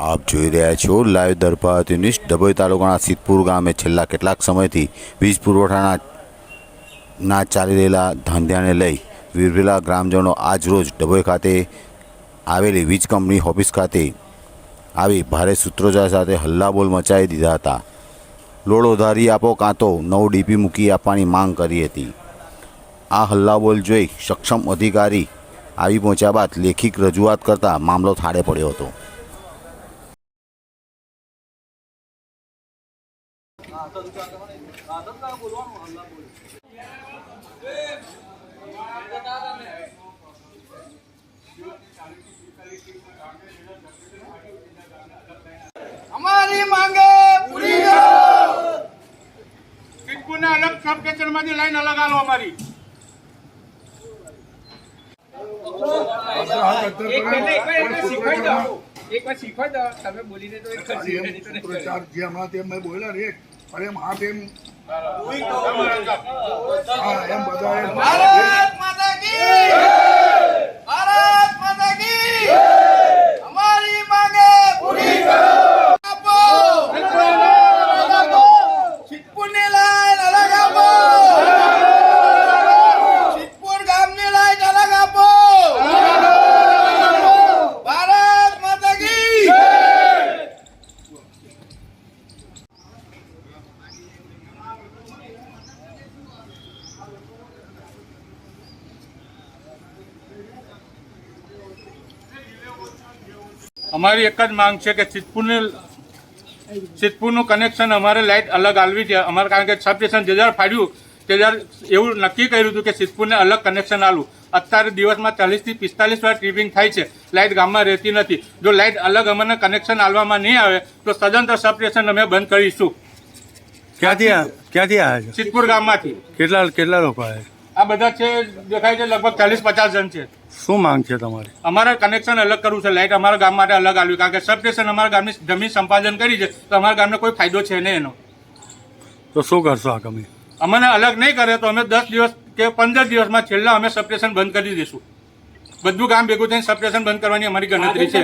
આપ જોઈ રહ્યા છો લાઈવ દરબાર ન્યૂઝ, ડભોઈ તાલુકાના સિદ્ધપુર ગામે છેલ્લા કેટલાક સમયથી વીજ પુરવઠાના ના ચાલી રહેલા ધાંધ્યાને લઈ વિરભેલા ગ્રામજનો આજરોજ ડભોઈ ખાતે આવેલી વીજ કંપની ઓફિસ ખાતે આવી ભારે સૂત્રોચ્ચાર સાથે હલ્લાબોલ મચાવી દીધા હતા. લોડ વધારી આપો કાં તો નવ ડીપી મૂકી આપવાની માંગ કરી હતી. આ હલ્લાબોલ જોઈ સક્ષમ અધિકારી આવી પહોંચ્યા બાદ લેખિત રજૂઆત કરતા મામલો થાળે પડ્યો હતો. અમારી માંગે પૂરી કરો. સિદ્ધપુરને અલગ સબ સ્ટેશનમાંથી લાઈન અલગ આલો અમારી. એક વાર શીખવાય દો. તમે બોલીને તો એક પ્રચાર જે હમણાં તેમ મેં બોલ્યા ને અરે એમ હા તેમ હા એમ બધા એમ. ભારત માતા કી ભારત માતા કી અમારી માંગે પૂરી કરો આપો સિદ્ધપુરની લાઈન અલગ આપો સિદ્ધપુર ગામની લાઈન અલગ આપો ભારત માતા કી અમારી એક જ માંગ છે કે સિદ્ધપુરને સિદ્ધપુરનું કનેક્શન અમારે લાઇટ અલગ આલવી છે. અમારે કારણ કે સબ સ્ટેશન જે જ્યારે ફાડ્યું તે જ્યારે એવું નક્કી કર્યું હતું કે સિદ્ધપુરને અલગ કનેક્શન આલવું અત્યારે દિવસમાં ચાલીસથી પિસ્તાલીસ વાર ટ્રીપિંગ થાય છે. લાઇટ ગામમાં રહેતી નથી. જો લાઇટ અલગ અમને કનેક્શન આલવામાં નહીં આવે તો સદંતર સબ સ્ટેશન અમે બંધ કરીશું. ક્યાંથી ક્યાંથી આવ્યા સિદ્ધપુર ગામમાંથી. કેટલા કેટલા લોકો આવ્યા આ બધા છે દેખાય છે લગભગ ચાલીસ પચાસ જણ છે. શું માંગ છે તમારી? અમારે કનેક્શન અલગ કરવું છે લાઇટ અમારા ગામ માટે અલગ આવ્યું કારણ કે સબ સ્ટેશન અમારા ગામની જમીન સંપાદન કરી છે તો અમારા ગામને કોઈ ફાયદો છે નહીં એનો. તો શું કરશો આગામી અમને અલગ નહીં કરે તો અમે દસ દિવસ કે પંદર દિવસમાં છેલ્લા અમે સબ સ્ટેશન બંધ કરી દઈશું. બધું ગામ ભેગું થઈને સબ સ્ટેશન બંધ કરવાની અમારી ગણતરી છે.